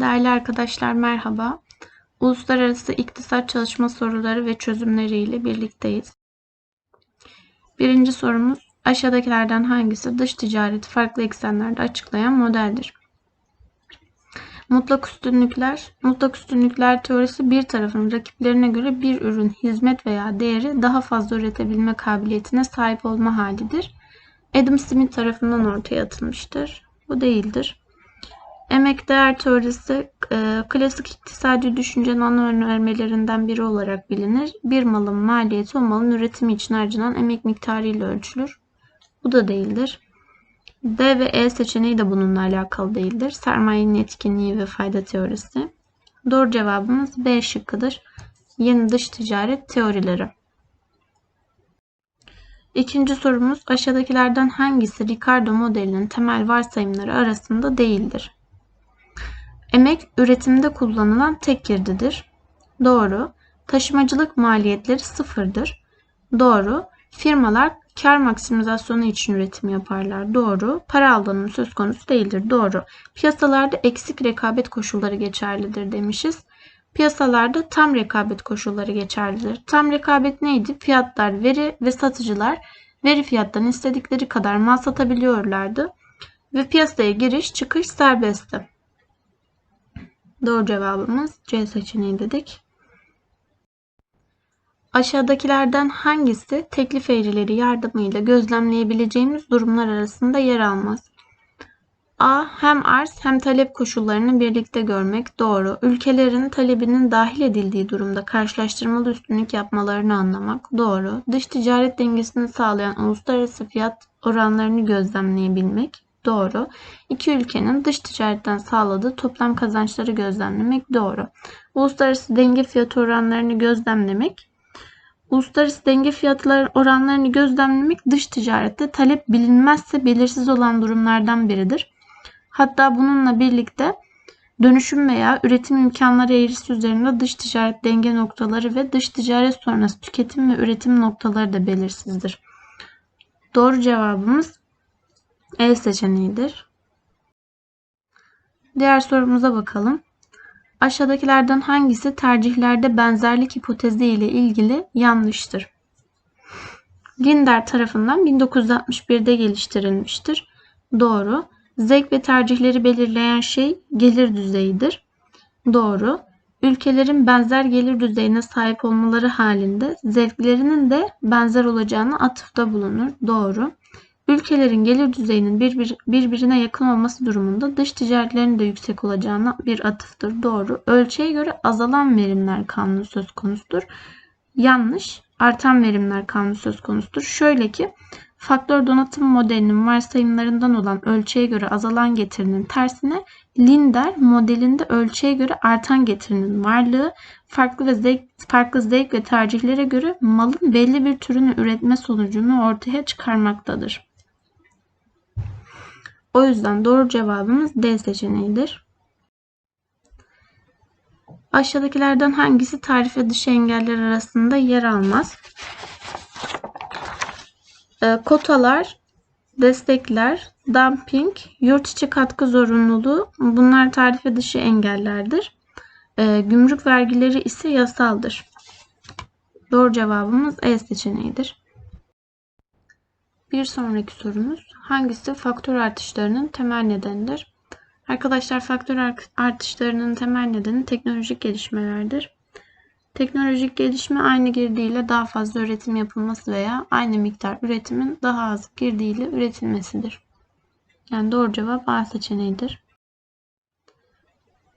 Değerli arkadaşlar merhaba. Uluslararası iktisat çalışma soruları ve çözümleri ile birlikteyiz. Birinci sorumuz aşağıdakilerden hangisi dış ticareti farklı eksenlerde açıklayan modeldir? Mutlak üstünlükler, mutlak üstünlükler teorisi bir tarafın rakiplerine göre bir ürün, hizmet veya değeri daha fazla üretebilme kabiliyetine sahip olma halidir. Adam Smith tarafından ortaya atılmıştır. Bu değildir. Emek değer teorisi e, klasik iktisadi düşüncenin ana önermelerinden biri olarak bilinir. Bir malın maliyeti o malın üretimi için harcanan emek miktarı ile ölçülür. Bu da değildir. D ve E seçeneği de bununla alakalı değildir. Sermayenin etkinliği ve fayda teorisi. Doğru cevabımız B şıkkıdır. Yeni dış ticaret teorileri. İkinci sorumuz aşağıdakilerden hangisi Ricardo modelinin temel varsayımları arasında değildir? Emek üretimde kullanılan tek girdidir. Doğru. Taşımacılık maliyetleri sıfırdır. Doğru. Firmalar kar maksimizasyonu için üretim yaparlar. Doğru. Para aldanımı söz konusu değildir. Doğru. Piyasalarda eksik rekabet koşulları geçerlidir demişiz. Piyasalarda tam rekabet koşulları geçerlidir. Tam rekabet neydi? Fiyatlar, veri ve satıcılar veri fiyattan istedikleri kadar mal satabiliyorlardı ve piyasaya giriş çıkış serbestti. Doğru cevabımız C seçeneği dedik. Aşağıdakilerden hangisi teklif eğrileri yardımıyla gözlemleyebileceğimiz durumlar arasında yer almaz? A. Hem arz hem talep koşullarını birlikte görmek doğru. Ülkelerin talebinin dahil edildiği durumda karşılaştırmalı üstünlük yapmalarını anlamak doğru. Dış ticaret dengesini sağlayan uluslararası fiyat oranlarını gözlemleyebilmek doğru. İki ülkenin dış ticaretten sağladığı toplam kazançları gözlemlemek doğru. Uluslararası denge fiyat oranlarını gözlemlemek Uluslararası denge fiyatları oranlarını gözlemlemek dış ticarette talep bilinmezse belirsiz olan durumlardan biridir. Hatta bununla birlikte dönüşüm veya üretim imkanları eğrisi üzerinde dış ticaret denge noktaları ve dış ticaret sonrası tüketim ve üretim noktaları da belirsizdir. Doğru cevabımız E seçeneğidir. Diğer sorumuza bakalım. Aşağıdakilerden hangisi tercihlerde benzerlik hipotezi ile ilgili yanlıştır? Linder tarafından 1961'de geliştirilmiştir. Doğru. Zevk ve tercihleri belirleyen şey gelir düzeyidir. Doğru. Ülkelerin benzer gelir düzeyine sahip olmaları halinde zevklerinin de benzer olacağına atıfta bulunur. Doğru. Ülkelerin gelir düzeyinin birbir, birbirine yakın olması durumunda dış ticaretlerin de yüksek olacağına bir atıftır. Doğru. Ölçeğe göre azalan verimler kanunu söz konusudur. Yanlış. Artan verimler kanunu söz konusudur. Şöyle ki faktör donatım modelinin varsayımlarından olan ölçeğe göre azalan getirinin tersine Linder modelinde ölçeğe göre artan getirinin varlığı farklı ve zevk, farklı zevk ve tercihlere göre malın belli bir türünü üretme sonucunu ortaya çıkarmaktadır. O yüzden doğru cevabımız D seçeneğidir. Aşağıdakilerden hangisi tarife dışı engeller arasında yer almaz? E, kotalar, destekler, dumping, yurt içi katkı zorunluluğu bunlar tarife dışı engellerdir. E, gümrük vergileri ise yasaldır. Doğru cevabımız E seçeneğidir. Bir sonraki sorumuz hangisi faktör artışlarının temel nedenidir? Arkadaşlar faktör artışlarının temel nedeni teknolojik gelişmelerdir. Teknolojik gelişme aynı girdiyle daha fazla üretim yapılması veya aynı miktar üretimin daha az girdiyle üretilmesidir. Yani doğru cevap A seçeneğidir.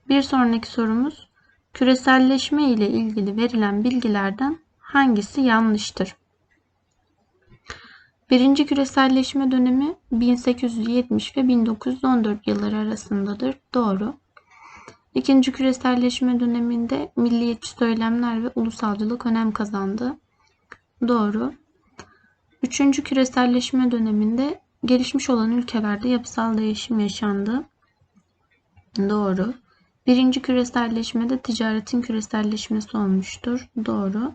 Bir sonraki sorumuz küreselleşme ile ilgili verilen bilgilerden hangisi yanlıştır? Birinci küreselleşme dönemi 1870 ve 1914 yılları arasındadır. Doğru. İkinci küreselleşme döneminde milliyetçi söylemler ve ulusalcılık önem kazandı. Doğru. Üçüncü küreselleşme döneminde gelişmiş olan ülkelerde yapısal değişim yaşandı. Doğru. Birinci küreselleşmede ticaretin küreselleşmesi olmuştur. Doğru.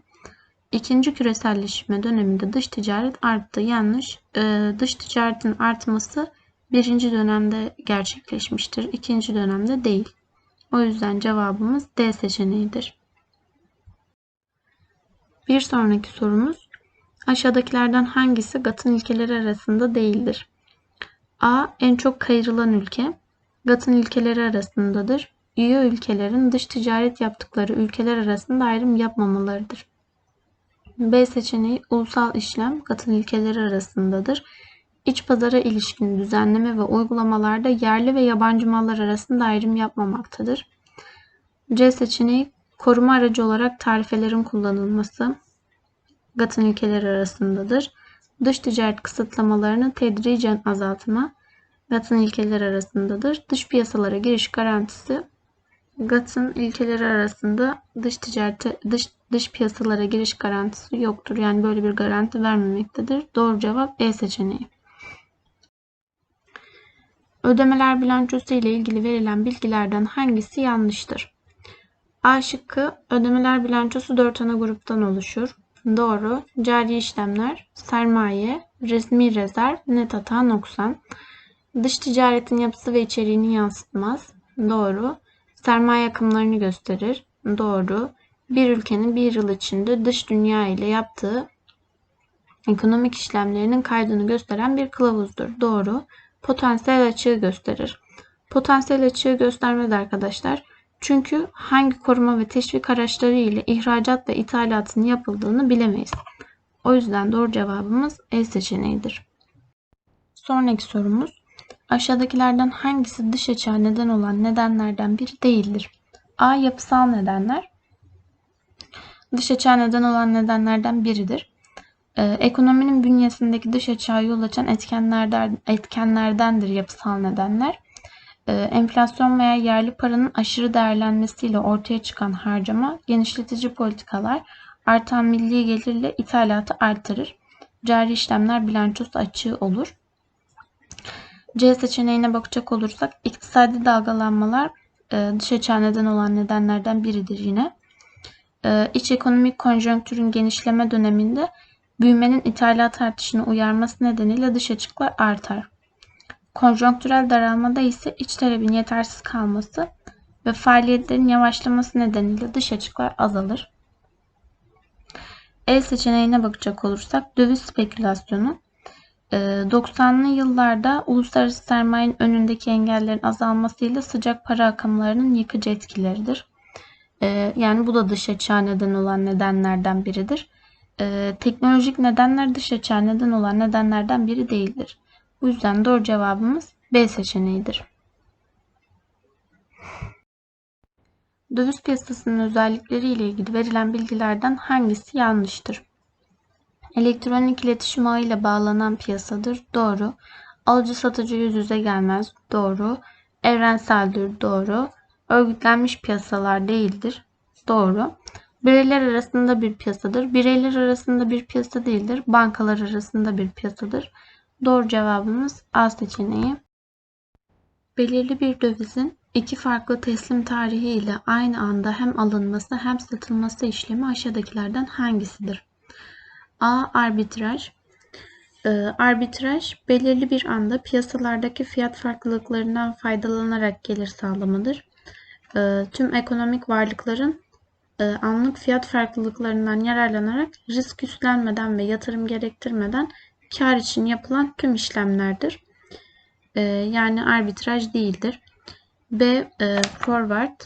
İkinci küreselleşme döneminde dış ticaret arttı. Yanlış. Ee, dış ticaretin artması birinci dönemde gerçekleşmiştir. İkinci dönemde değil. O yüzden cevabımız D seçeneğidir. Bir sonraki sorumuz aşağıdakilerden hangisi GATT'ın ilkeleri arasında değildir? A. En çok kayırılan ülke GATT'ın ilkeleri arasındadır. Üye ülkelerin dış ticaret yaptıkları ülkeler arasında ayrım yapmamalarıdır. B seçeneği ulusal işlem GATT'ın ilkeleri arasındadır. İç pazara ilişkin düzenleme ve uygulamalarda yerli ve yabancı mallar arasında ayrım yapmamaktadır. C seçeneği koruma aracı olarak tarifelerin kullanılması GATT'ın ilkeleri arasındadır. Dış ticaret kısıtlamalarını tedricen azaltma GATT'ın ilkeleri arasındadır. Dış piyasalara giriş garantisi GATT'ın ilkeleri arasında dış ticarete dış dış piyasalara giriş garantisi yoktur. Yani böyle bir garanti vermemektedir. Doğru cevap E seçeneği. Ödemeler bilançosu ile ilgili verilen bilgilerden hangisi yanlıştır? A şıkkı ödemeler bilançosu 4 ana gruptan oluşur. Doğru. Cari işlemler, sermaye, resmi rezerv, net hata noksan. Dış ticaretin yapısı ve içeriğini yansıtmaz. Doğru. Sermaye akımlarını gösterir. Doğru. Bir ülkenin bir yıl içinde dış dünya ile yaptığı ekonomik işlemlerinin kaydını gösteren bir kılavuzdur. Doğru. Potansiyel açığı gösterir. Potansiyel açığı göstermez arkadaşlar. Çünkü hangi koruma ve teşvik araçları ile ihracat ve ithalatın yapıldığını bilemeyiz. O yüzden doğru cevabımız E seçeneğidir. Sonraki sorumuz. Aşağıdakilerden hangisi dış açığa neden olan nedenlerden biri değildir? A. Yapısal nedenler. Dış açığa neden olan nedenlerden biridir. Ee, ekonominin bünyesindeki dış açığa yol açan etkenlerden, etkenlerdendir yapısal nedenler. Ee, enflasyon veya yerli paranın aşırı değerlenmesiyle ortaya çıkan harcama, genişletici politikalar, artan milli gelirle ithalatı artırır. Cari işlemler bilançosu açığı olur. C seçeneğine bakacak olursak iktisadi dalgalanmalar e, dış açığa neden olan nedenlerden biridir yine. E, iç ekonomik konjonktürün genişleme döneminde büyümenin ithalat artışını uyarması nedeniyle dış açıklar artar. Konjonktürel daralmada ise iç talebin yetersiz kalması ve faaliyetlerin yavaşlaması nedeniyle dış açıklar azalır. E seçeneğine bakacak olursak döviz spekülasyonu 90'lı ee, yıllarda uluslararası sermayenin önündeki engellerin azalmasıyla sıcak para akımlarının yıkıcı etkileridir. Ee, yani bu da dış açığa neden olan nedenlerden biridir. Ee, teknolojik nedenler dış açığa neden olan nedenlerden biri değildir. Bu yüzden doğru cevabımız B seçeneğidir. Döviz piyasasının özellikleri ile ilgili verilen bilgilerden hangisi yanlıştır? Elektronik iletişim ağıyla bağlanan piyasadır. Doğru. Alıcı satıcı yüz yüze gelmez. Doğru. Evrenseldir. Doğru. Örgütlenmiş piyasalar değildir. Doğru. Bireyler arasında bir piyasadır. Bireyler arasında bir piyasa değildir. Bankalar arasında bir piyasadır. Doğru cevabımız A seçeneği. Belirli bir dövizin iki farklı teslim tarihi ile aynı anda hem alınması hem satılması işlemi aşağıdakilerden hangisidir? A. Arbitraj e, Arbitraj belirli bir anda piyasalardaki fiyat farklılıklarından faydalanarak gelir sağlamadır. E, tüm ekonomik varlıkların e, anlık fiyat farklılıklarından yararlanarak risk üstlenmeden ve yatırım gerektirmeden kar için yapılan tüm işlemlerdir. E, yani arbitraj değildir. B. E, forward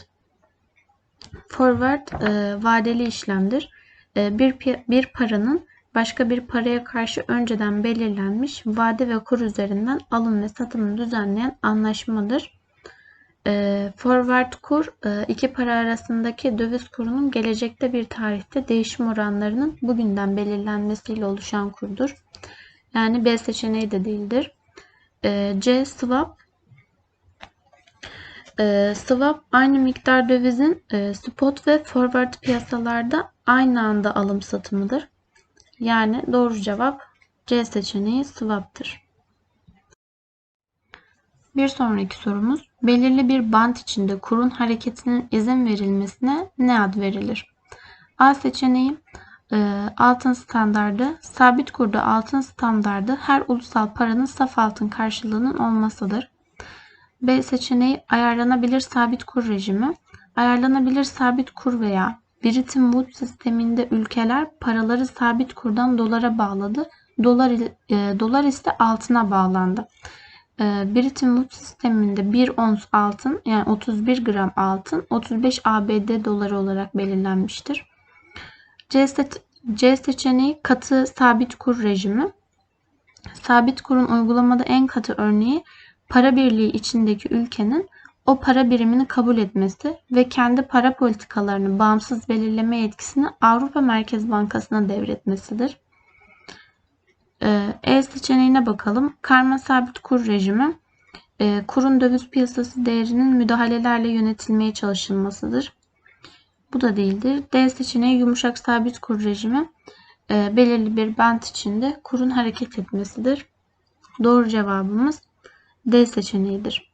Forward e, vadeli işlemdir. Bir, bir paranın başka bir paraya karşı önceden belirlenmiş vade ve kur üzerinden alım ve satımını düzenleyen anlaşmadır. E, forward kur e, iki para arasındaki döviz kurunun gelecekte bir tarihte değişim oranlarının bugünden belirlenmesiyle oluşan kurdur. Yani B seçeneği de değildir. E, C swap e, swap aynı miktar dövizin e, spot ve forward piyasalarda aynı anda alım satımıdır. Yani doğru cevap C seçeneği swap'tır. Bir sonraki sorumuz belirli bir bant içinde kurun hareketinin izin verilmesine ne ad verilir? A seçeneği e, altın standardı sabit kurda altın standardı her ulusal paranın saf altın karşılığının olmasıdır. B seçeneği ayarlanabilir sabit kur rejimi. Ayarlanabilir sabit kur veya Bretton Woods sisteminde ülkeler paraları sabit kurdan dolara bağladı. Dolar, e, dolar ise altına bağlandı. E, Bretton Woods sisteminde 1 ons altın yani 31 gram altın 35 ABD doları olarak belirlenmiştir. C, C seçeneği katı sabit kur rejimi. Sabit kurun uygulamada en katı örneği para birliği içindeki ülkenin o para birimini kabul etmesi ve kendi para politikalarını bağımsız belirleme yetkisini Avrupa Merkez Bankası'na devretmesidir. Ee, E seçeneğine bakalım. Karma sabit kur rejimi e, kurun döviz piyasası değerinin müdahalelerle yönetilmeye çalışılmasıdır. Bu da değildir. D seçeneği yumuşak sabit kur rejimi e, belirli bir bant içinde kurun hareket etmesidir. Doğru cevabımız D seçeneğidir.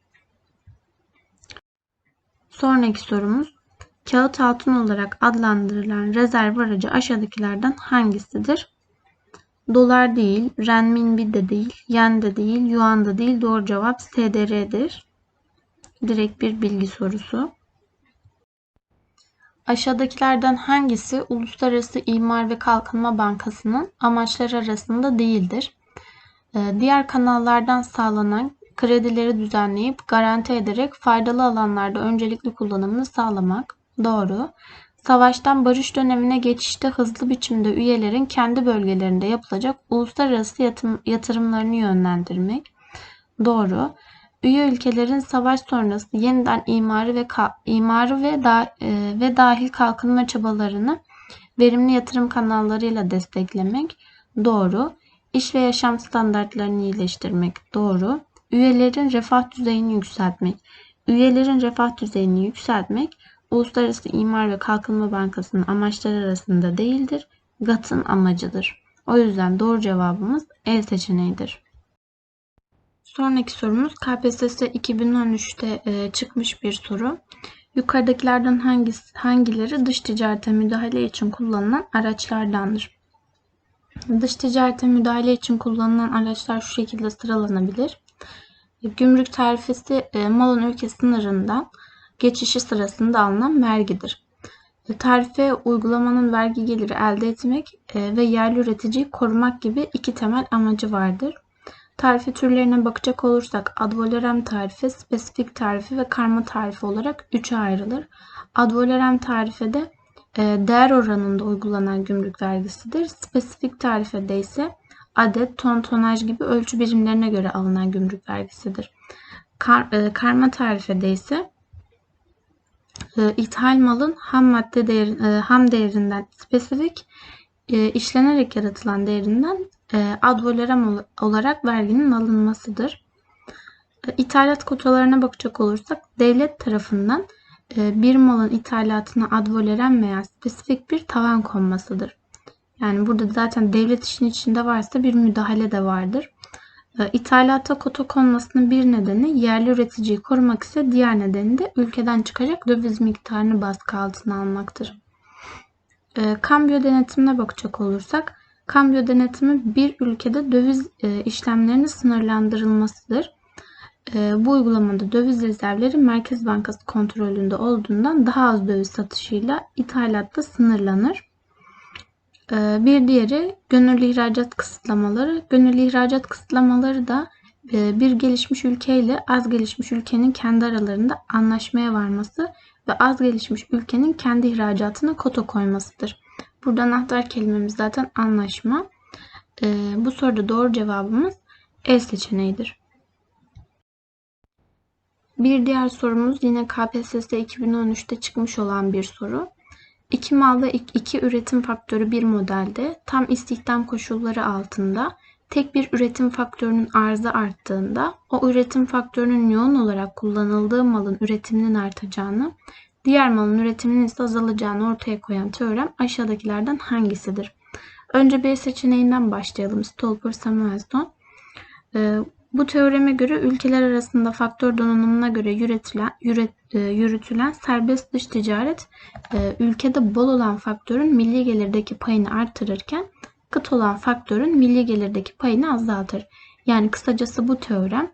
Sonraki sorumuz kağıt altın olarak adlandırılan rezerv aracı aşağıdakilerden hangisidir? Dolar değil, renminbi de değil, yen de değil, yuan da değil. Doğru cevap SDR'dir. Direkt bir bilgi sorusu. Aşağıdakilerden hangisi Uluslararası İmar ve Kalkınma Bankası'nın amaçları arasında değildir? Ee, diğer kanallardan sağlanan kredileri düzenleyip garanti ederek faydalı alanlarda öncelikli kullanımını sağlamak. Doğru. Savaştan barış dönemine geçişte hızlı biçimde üyelerin kendi bölgelerinde yapılacak uluslararası yatırımlarını yönlendirmek. Doğru. Üye ülkelerin savaş sonrası yeniden imarı ve imarı ve da, e, ve dahil kalkınma çabalarını verimli yatırım kanallarıyla desteklemek. Doğru. İş ve yaşam standartlarını iyileştirmek. Doğru. Üyelerin refah düzeyini yükseltmek. Üyelerin refah düzeyini yükseltmek Uluslararası İmar ve Kalkınma Bankası'nın amaçları arasında değildir. GATT'ın amacıdır. O yüzden doğru cevabımız E seçeneğidir. Sonraki sorumuz KPSS 2013'te e, çıkmış bir soru. Yukarıdakilerden hangisi, hangileri dış ticarete müdahale için kullanılan araçlardandır? Dış ticarete müdahale için kullanılan araçlar şu şekilde sıralanabilir. Gümrük tarifesi e, malın ülke sınırından geçişi sırasında alınan vergidir. E, tarife uygulamanın vergi geliri elde etmek e, ve yerli üreticiyi korumak gibi iki temel amacı vardır. Tarife türlerine bakacak olursak ad tarife, spesifik tarife ve karma tarife olarak üçe ayrılır. Ad valorem tarifede değer oranında uygulanan gümrük vergisidir. Spesifik tarifede ise adet, ton, tonaj gibi ölçü birimlerine göre alınan gümrük vergisidir. Kar, e, karma tarifede ise e, ithal malın ham madde değer, e, ham değerinden spesifik e, işlenerek yaratılan değerinden e, ad valorem olarak verginin alınmasıdır. E, ithalat kotalarına bakacak olursak devlet tarafından e, bir malın ithalatına ad valorem veya spesifik bir tavan konmasıdır. Yani burada zaten devlet işin içinde varsa bir müdahale de vardır. E, ithalata kota konmasının bir nedeni yerli üreticiyi korumak ise diğer nedeni de ülkeden çıkacak döviz miktarını baskı altına almaktır. E, kambiyo denetimine bakacak olursak, kambiyo denetimi bir ülkede döviz e, işlemlerinin sınırlandırılmasıdır. Bu uygulamada döviz rezervleri Merkez Bankası kontrolünde olduğundan daha az döviz satışıyla ithalatta sınırlanır. Ee, bir diğeri gönüllü ihracat kısıtlamaları. Gönüllü ihracat kısıtlamaları da e, bir gelişmiş ülke ile az gelişmiş ülkenin kendi aralarında anlaşmaya varması ve az gelişmiş ülkenin kendi ihracatına kota koymasıdır. Burada anahtar kelimemiz zaten anlaşma. Ee, bu soruda doğru cevabımız E seçeneğidir. Bir diğer sorumuz yine KPSS 2013'te çıkmış olan bir soru. İki malda iki üretim faktörü bir modelde tam istihdam koşulları altında tek bir üretim faktörünün arzı arttığında o üretim faktörünün yoğun olarak kullanıldığı malın üretiminin artacağını, diğer malın üretiminin ise azalacağını ortaya koyan teorem aşağıdakilerden hangisidir? Önce B seçeneğinden başlayalım. Stolper-Samuelson. Ee, bu teoreme göre ülkeler arasında faktör donanımına göre yürütülen, yürüt, e, yürütülen serbest dış ticaret e, ülkede bol olan faktörün milli gelirdeki payını artırırken kıt olan faktörün milli gelirdeki payını azaltır. Yani kısacası bu teorem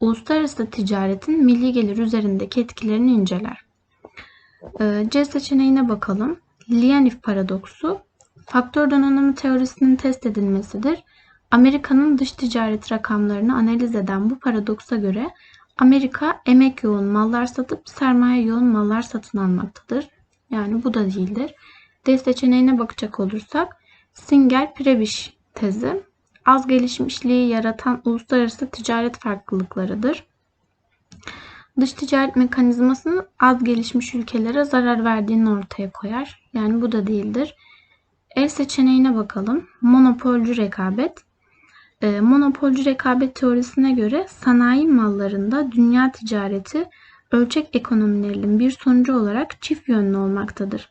uluslararası ticaretin milli gelir üzerindeki etkilerini inceler. Ee, C seçeneğine bakalım. Lianif paradoksu faktör donanımı teorisinin test edilmesidir. Amerika'nın dış ticaret rakamlarını analiz eden bu paradoksa göre Amerika emek yoğun mallar satıp sermaye yoğun mallar satın almaktadır. Yani bu da değildir. D seçeneğine bakacak olursak Singer-Prebisch tezi az gelişmişliği yaratan uluslararası ticaret farklılıklarıdır. Dış ticaret mekanizmasının az gelişmiş ülkelere zarar verdiğini ortaya koyar. Yani bu da değildir. E seçeneğine bakalım. Monopolcü rekabet. E, monopolcü rekabet teorisine göre sanayi mallarında dünya ticareti ölçek ekonomilerinin bir sonucu olarak çift yönlü olmaktadır.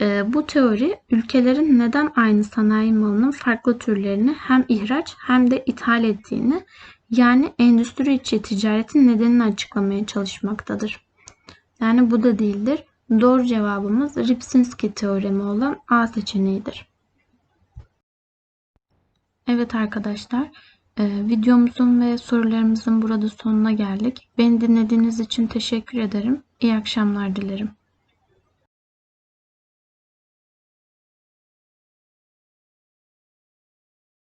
E, bu teori ülkelerin neden aynı sanayi malının farklı türlerini hem ihraç hem de ithal ettiğini yani endüstri içi ticaretin nedenini açıklamaya çalışmaktadır. Yani bu da değildir. Doğru cevabımız Ripsinski teoremi olan A seçeneğidir. Evet arkadaşlar, e, videomuzun ve sorularımızın burada sonuna geldik. Beni dinlediğiniz için teşekkür ederim. İyi akşamlar dilerim.